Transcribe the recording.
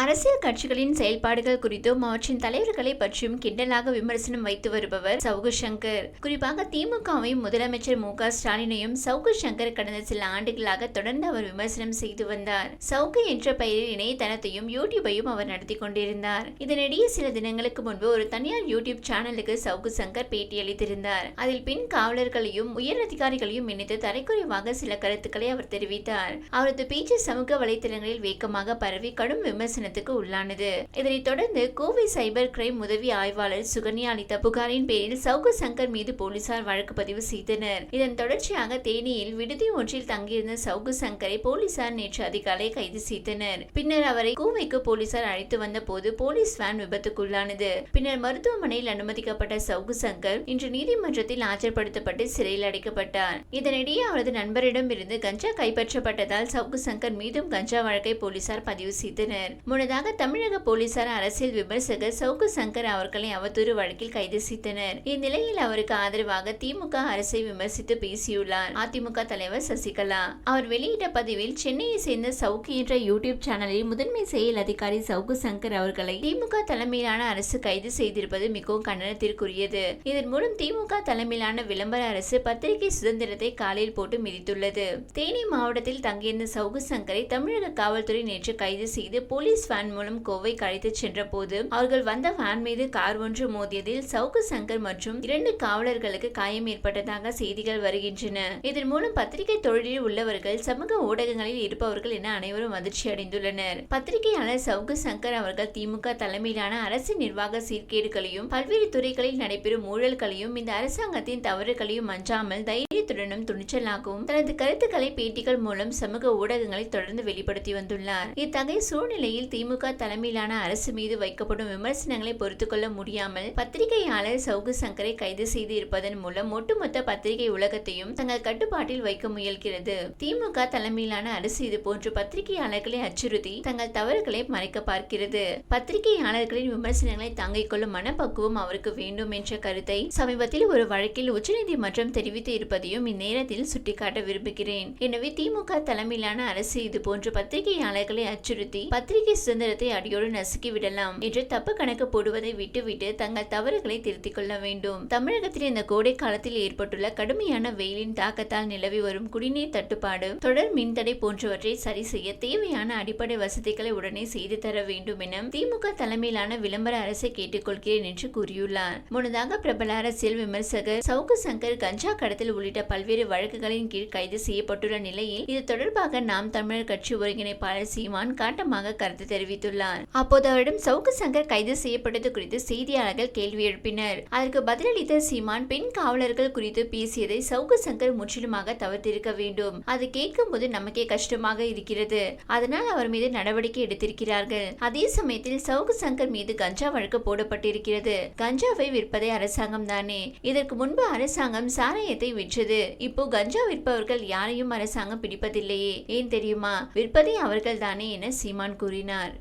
அரசியல் கட்சிகளின் செயல்பாடுகள் குறித்தும் அவற்றின் தலைவர்களை பற்றியும் கிண்டலாக விமர்சனம் வைத்து வருபவர் சவுகு சங்கர். குறிப்பாக திமுகவையும் முதலமைச்சர் மு க ஸ்டாலினையும் சவுகு சங்கர் கடந்த சில ஆண்டுகளாக தொடர்ந்து அவர் விமர்சனம் செய்து வந்தார். சவுகு என்ற பெயரில் இணையதளத்தையும் யூடியூபையும் அவர் நடத்தி கொண்டிருந்தார். இதனிடையே சில தினங்களுக்கு முன்பு ஒரு தனியார் யூடியூப் சேனலுக்கு சவுகு சங்கர் பேட்டியளித்திருந்தார் அதில் பெண் காவலர்களையும் உயர் அதிகாரிகளையும் இணைத்து தரைக்குறைவாக சில கருத்துக்களை அவர் தெரிவித்தார். அவரது பேச்சு சமூக வலைதளங்களில் வேகமாக பரவி கடும் விமர்சனம் விமர்சனத்துக்கு உள்ளானது. இதனைத் தொடர்ந்து கோவை சைபர் கிரைம் உதவி ஆய்வாளர் சுகன்யா அளித்த புகாரின் பேரில் சவுகு சங்கர் மீது போலீசார் வழக்கு பதிவு செய்தனர். இதன் தொடர்ச்சியாக தேனியில் விடுதி ஒன்றில் தங்கியிருந்த சவுகு சங்கரை போலீசார் நேற்று அதிகாலை கைது செய்தனர். பின்னர் அவரை கோவைக்கு போலீசார் அழைத்து வந்த போது போலீஸ் வேன் விபத்துக்குள்ளானது. பின்னர் மருத்துவமனையில் அனுமதிக்கப்பட்ட சவுகு சங்கர் இன்று நீதிமன்றத்தில் ஆஜர்படுத்தப்பட்டு சிறையில் அடைக்கப்பட்டார். இதனிடையே அவரது நண்பரிடம் இருந்து கஞ்சா கைப்பற்றப்பட்டதால் சவுகு சங்கர் மீதும் கஞ்சா வழக்கை போலீசார் பதிவு செய்தனர். முன்னதாக தமிழக போலீசார் அரசியல் விமர்சகர் சவுக்கு சங்கர் அவர்களை அவதூறு வழக்கில் கைது செய்தனர். இந்நிலையில் அவருக்கு ஆதரவாக திமுக அரசை விமர்சித்து பேசியுள்ளார். அதிமுக தலைவர் சசிகலா. அவர் வெளியிட்ட பதிவில் சென்னையை சேர்ந்த சவுக்கு என்ற யூடியூப் சேனலில் முதன்மை செயல் அதிகாரி சவுக்கு சங்கர் அவர்களை திமுக தலைமையிலான அரசு கைது செய்திருப்பது மிகவும் கண்டனத்திற்குரியது. இதன் மூலம் திமுக தலைமையிலான விளம்பர அரசு பத்திரிகை சுதந்திரத்தை காலில் போட்டு மிதித்துள்ளது. தேனி மாவட்டத்தில் தங்கியிருந்த சவுகு சங்கரை தமிழக காவல்துறை நேற்று கைது செய்து போலீஸ் வேன் மூலம் கோவை அழைத்துச் சென்ற போது அவர்கள் வந்த வேன் மீது கார் ஒன்று மோதியதில் சவுக்கு சங்கர் மற்றும் இரண்டு காவலர்களுக்கு காயம் ஏற்பட்டதாக செய்திகள் வருகின்றன. இதன் மூலம் பத்திரிகை தொழிலில் உள்ளவர்கள் சமூக ஊடகங்களில் இருப்பவர்கள் என அனைவரும் அதிர்ச்சி அடைந்துள்ளனர். பத்திரிகையாளர் சவுக்கு சங்கர் அவர்கள் திமுக தலைமையிலான அரசு நிர்வாக சீர்கேடுகளையும் பல்வேறு துறைகளில் நடைபெறும் ஊழல்களையும் இந்த அரசாங்கத்தின் தவறுகளையும் அஞ்சாமல் தைரியத்துடனும் துணிச்சலாகவும் தனது கருத்துக்களை பேட்டிகள் மூலம் சமூக ஊடகங்களை தொடர்ந்து வெளிப்படுத்தி வந்துள்ளார். இத்தகைய சூழ்நிலையில் திமுக தலைமையிலான அரசு மீது வைக்கப்படும் விமர்சனங்களை பொறுத்துக்கொள்ள முடியாமல் பத்திரிகையாளர் சவுகு சங்கரை கைது செய்து இருப்பதன் மூலம் ஒட்டுமொத்த பத்திரிகை உலகத்தையும் தங்கள் கட்டுப்பாட்டில் வைக்க முயல்கிறது. திமுக தலைமையிலான அரசு இது போன்று பத்திரிகையாளர்களை அச்சுறுத்தி தங்கள் தவறுகளை மறைக்க பார்க்கிறது. பத்திரிகையாளர்களின் விமர்சனங்களை தாங்கிக் கொள்ளும் மனப்பக்குவம் அவருக்கு வேண்டும் என்ற கருத்தை சமீபத்தில் ஒரு வழக்கில் உச்சநீதிமன்றம் தெரிவித்து இருப்பதையும் இந்நேரத்தில் சுட்டிக்காட்ட விரும்புகிறேன். எனவே திமுக தலைமையிலான அரசு இது போன்ற பத்திரிகையாளர்களை அச்சுறுத்தி பத்திரிகை சுதந்திரத்தை அடியோடு நசுக்கி விடலாம் என்று தப்பு கணக்கு போடுவதை விட்டுவிட்டு தங்கள் தவறுகளை திருத்திக் கொள்ள வேண்டும். தமிழகத்தில் இந்த கோடை காலத்தில் ஏற்பட்டுள்ள கடுமையான வெயிலின் தாக்கத்தால் நிலவி வரும் குடிநீர் தட்டுப்பாடு தொடர் மின்தடை போன்றவற்றை சரி செய்ய தேவையான அடிப்படை வசதிகளை உடனே செய்து தர வேண்டும் என திமுக தலைமையிலான விளம்பர அரசை கேட்டுக்கொள்கிறேன் என்று கூறியுள்ளார். முன்னதாக பிரபல அரசியல் விமர்சகர் சவுக்கு சங்கர் கஞ்சா கடத்தல் உள்ளிட்ட பல்வேறு வழக்குகளின் கீழ் கைது செய்யப்பட்டுள்ள நிலையில் இது தொடர்பாக நாம் தமிழர் கட்சி ஒருங்கிணைப்பாளர் சீமான் காட்டமாக கருத்து தெரிவித்துள்ளார். அப்போது அவரிடம் சவுக்கு சங்கர் கைது செய்யப்பட்டது குறித்து செய்தியாளர்கள் கேள்வி எழுப்பினர். அதற்கு பதிலளித்த சீமான் பெண் காவலர்கள் குறித்து பேசியதை சவுக்கு சங்கர் முற்றிலுமாக தவிர்த்திருக்க வேண்டும். அது கேட்கும் போது நமக்கே கஷ்டமாக இருக்கிறது. அதனால் அவர் மீது நடவடிக்கை எடுத்திருக்கிறார்கள். அதே சமயத்தில் சவுக்கு சங்கர் மீது கஞ்சா வழக்கு போடப்பட்டிருக்கிறது. கஞ்சாவை விற்பதை அரசாங்கம் தானே இதற்கு முன்பு அரசாங்கம் சாராயத்தை விற்றது இப்போ கஞ்சா விற்பவர்கள் யாரையும் அரசாங்கம் பிடிப்பதில்லையே. ஏன் தெரியுமா? விற்பதே அவர்கள் தானே என சீமான் கூறினார்.